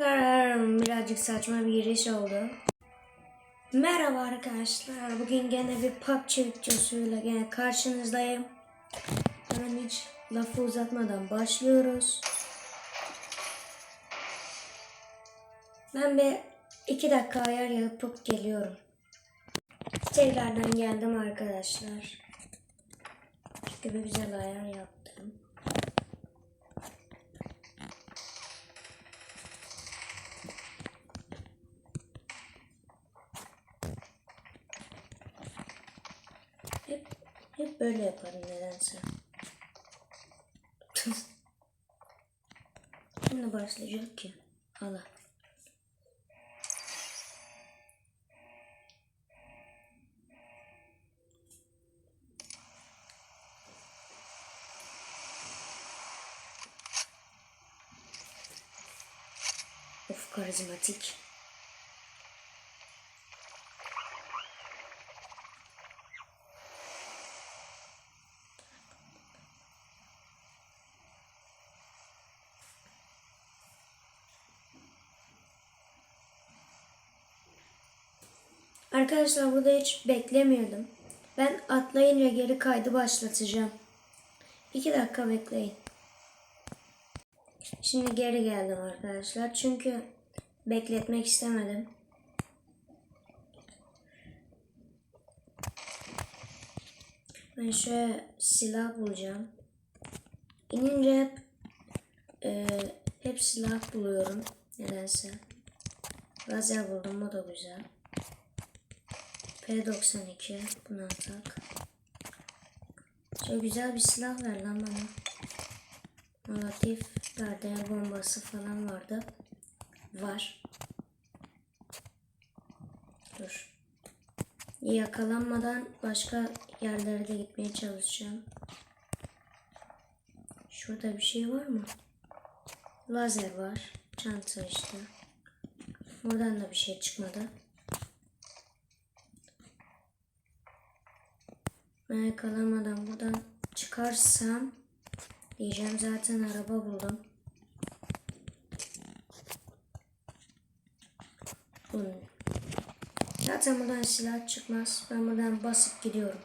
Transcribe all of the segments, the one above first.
Birazcık saçma bir giriş oldu. Merhaba arkadaşlar. Bugün gene bir PUBG videosuyla gene karşınızdayım. Hemen hiç lafı uzatmadan başlıyoruz. Ben bir iki dakika ayar yapıp geliyorum. Tekrardan geldim arkadaşlar. Çünkü bir güzel ayar yaptım. Hep, böyle yaparım nedense. Şimdi başlayacak ki. Allah. Of karizmatik. Arkadaşlar burada hiç beklemiyordum. Ben atlayınca geri kaydı başlatacağım. 2 dakika bekleyin. Şimdi geri geldim arkadaşlar. Çünkü bekletmek istemedim. Ben şöyle silah bulacağım. İnince hep e, hep silah buluyorum. Nedense. Lazer buldum o da güzel. P92 bunu atak. Şöyle güzel bir silah ver lan bana. Molotif darder bombası falan vardı. Var. Dur. Yakalanmadan başka yerlere de gitmeye çalışacağım. Şurada bir şey var mı? Lazer var. Çanta işte. Buradan da bir şey çıkmadı. Ben yakalanmadan buradan çıkarsam diyeceğim zaten araba buldum. Bunun. Zaten buradan silah çıkmaz. Ben buradan basıp gidiyorum.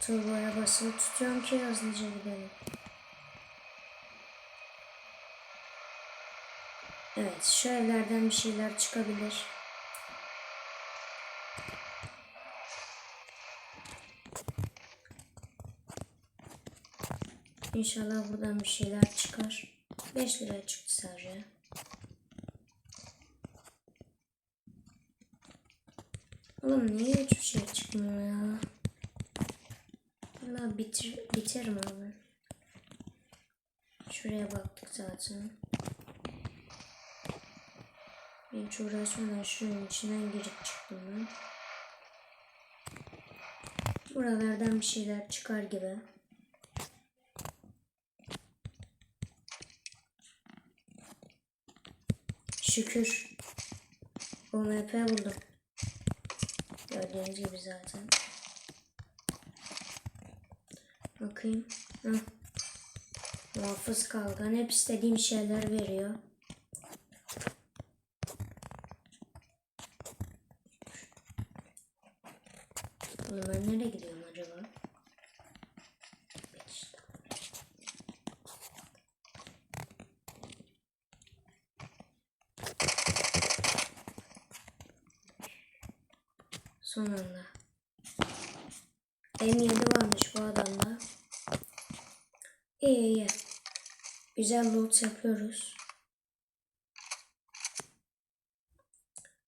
Turboya basılı tutuyorum ki hızlıca gidelim. Evet şu evlerden bir şeyler çıkabilir. İnşallah buradan bir şeyler çıkar. 5 lira çıktı sadece. Oğlum niye hiçbir şey çıkmıyor ya? Valla bitir, biterim abi. Şuraya baktık zaten. Hiç uğraşmadan şunun içinden girip çıktım ben. Buralardan bir şeyler çıkar gibi. Şükür. OMP buldum. Gördüğünüz gibi zaten. Bakayım. Heh. Muhafız kalkan. Hep istediğim şeyler veriyor. Oğlum nereye gidiyorum acaba? Peki işte. Son anda. M7 varmış bu adamda. İyi iyi. Güzel loot yapıyoruz.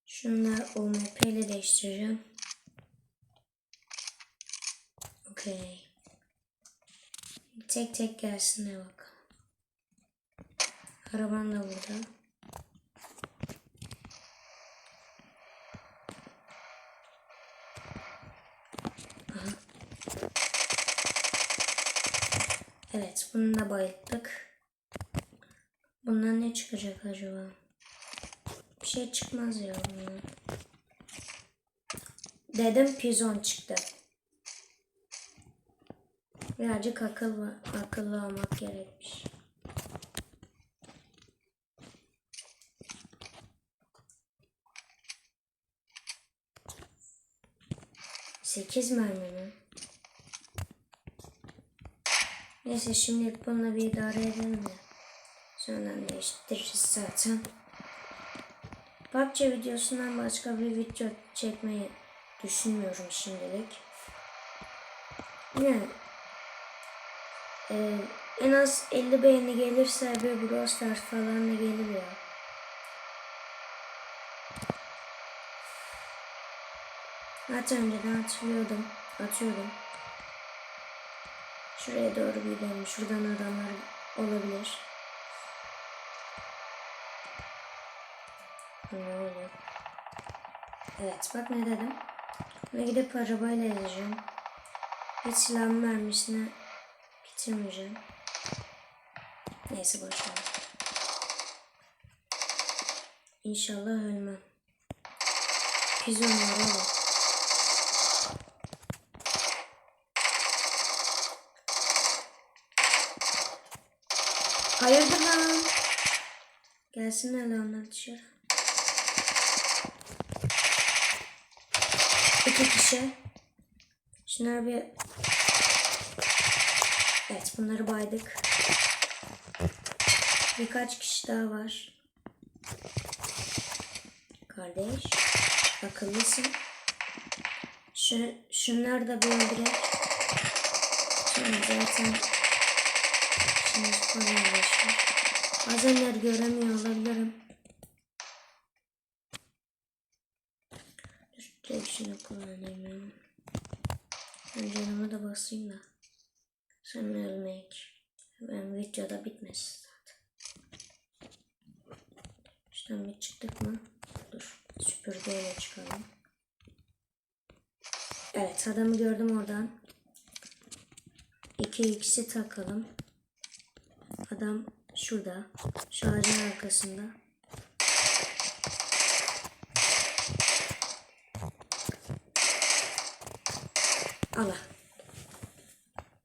Şunları OMP ile değiştireceğim. Okey. Tek tek gelsin bak. Araban da burada. Da bayılttık. Bundan ne çıkacak acaba? Bir şey çıkmaz ya bundan. Dedim pizon çıktı. Birazcık akıllı, akıllı olmak gerekmiş. Sekiz mermi mi? Neyse şimdilik bununla bir idare edelim de. Sonra değiştiririz zaten. PUBG videosundan başka bir video çekmeyi düşünmüyorum şimdilik. Yine e, en az 50 beğeni gelirse bir Brawl falan da gelir ya. Zaten önceden hatırlıyordum. Atıyordum. Şuraya doğru bir gidelim. Şuradan adamlar olabilir. Ne oluyor? Evet bak ne dedim. Ve gidip arabayla yazacağım. Hiç silahın mermisini bitirmeyeceğim. Neyse boşver. İnşallah ölmem. Pizon var oğlum. Hayırdır lan? Gelsinler lan onlar dışarı. İki kişi. Şunlar bir... Evet bunları baydık. Birkaç kişi daha var. Kardeş. Akıllısın. Şu, şunlar da bir öldürek. Şimdi zaten Şimdi falan uğraşıyor. Bazenler göremiyor olabilirim. Direkt şunu kullanayım. Ben canıma da basayım da. Sen ölmek. Ben videoda bitmez zaten. Şuradan bir çıktık mı? Dur. Süpürgeyle çıkalım. Evet adamı gördüm oradan. 2 x'i takalım. Adam şurada. Şu ağacın arkasında. Allah.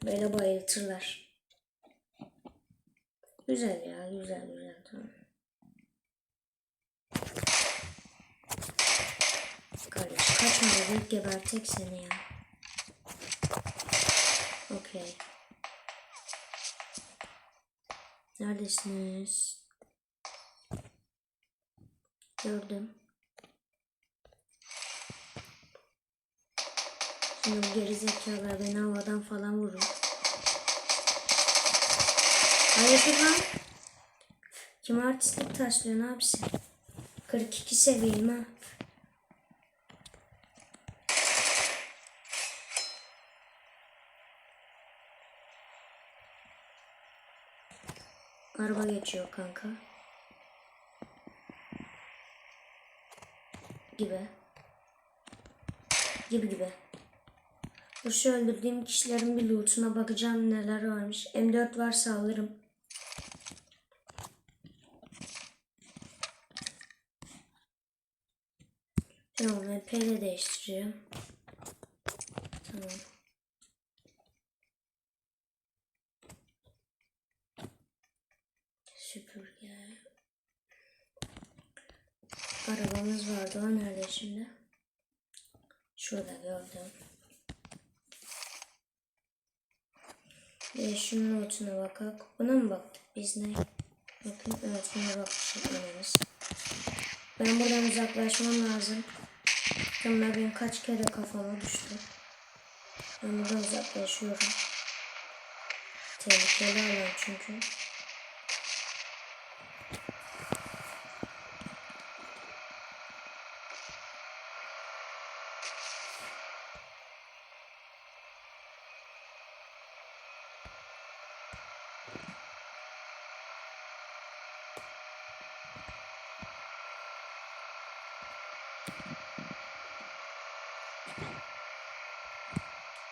Böyle bayıltırlar. Güzel ya. Güzel güzel. Tamam. Kardeş kaçma dedik gebertek seni ya. Okey. Neredesiniz? Gördüm. Şimdi bu geri zekalar beni havadan falan vurur. Hayırdır lan? Kim artistlik taşlıyor ne yapsın? 42 seviyeyim ha. Araba geçiyor kanka. Gibi. Gibi gibi. Dur şu öldürdüğüm kişilerin bir lootuna bakacağım neler varmış. M4 varsa alırım. Tamam MP'de değiştireceğim. Tamam. Süpürge. Arabamız vardı. O nerede şimdi? Şurada gördüm. Ve şunun notuna bakak. Buna mı baktık biz ne? Bakın evet buna bakmışız inanız. Ben buradan uzaklaşmam lazım. Bunlar benim kaç kere kafama düştü. Ben buradan uzaklaşıyorum. Tehlikeli alan çünkü.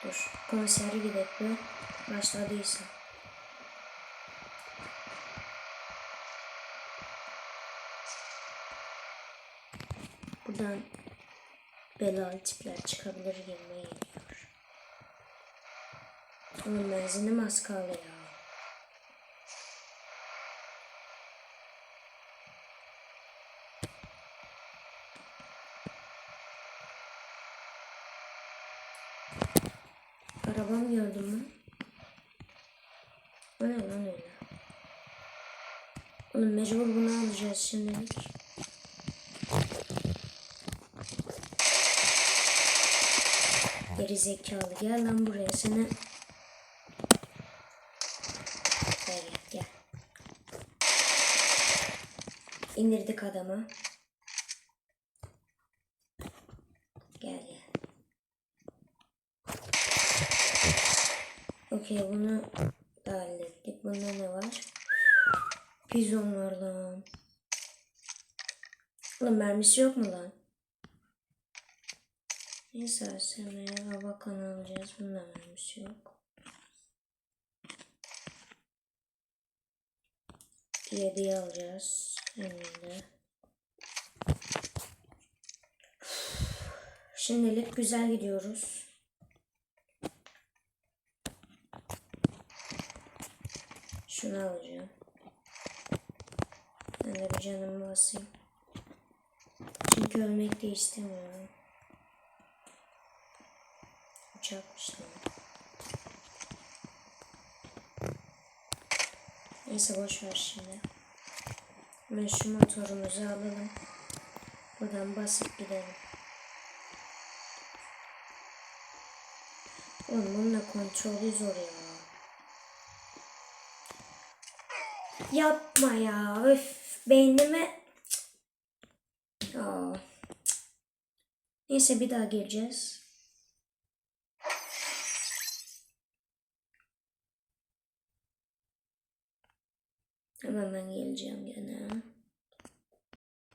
Dur. Konseri gidelim. Başladıysa. Buradan belalı tipler çıkabilir gibime geliyor. Oğlum benzinim az kaldı ya. Gördün mü? O ne lan öyle? Oğlum mecbur bunu alacağız şimdilik. Geri zekalı gel lan buraya. Gel gel gel. İndirdik adamı. Gel gel. Okey bunu da hallettik. Bunda ne var? Pizon var lan. Oğlum mermisi yok mu lan? Neyse ASMR'ye hava kanı alacağız. Bunda mermisi yok. Yediği alacağız. Önünde. Şimdilik güzel gidiyoruz. Şunu alacağım. Ben de bir canımı basayım. Çünkü ölmek de istemiyorum. Uçakmış lan. Neyse boş ver şimdi. Hemen şu motorumuzu alalım. Buradan basıp gidelim. Oğlum bununla kontrolü zor ya. Yapma ya. Öf. Beynime... Aa. Neyse bir daha geleceğiz. Hemen ben geleceğim gene.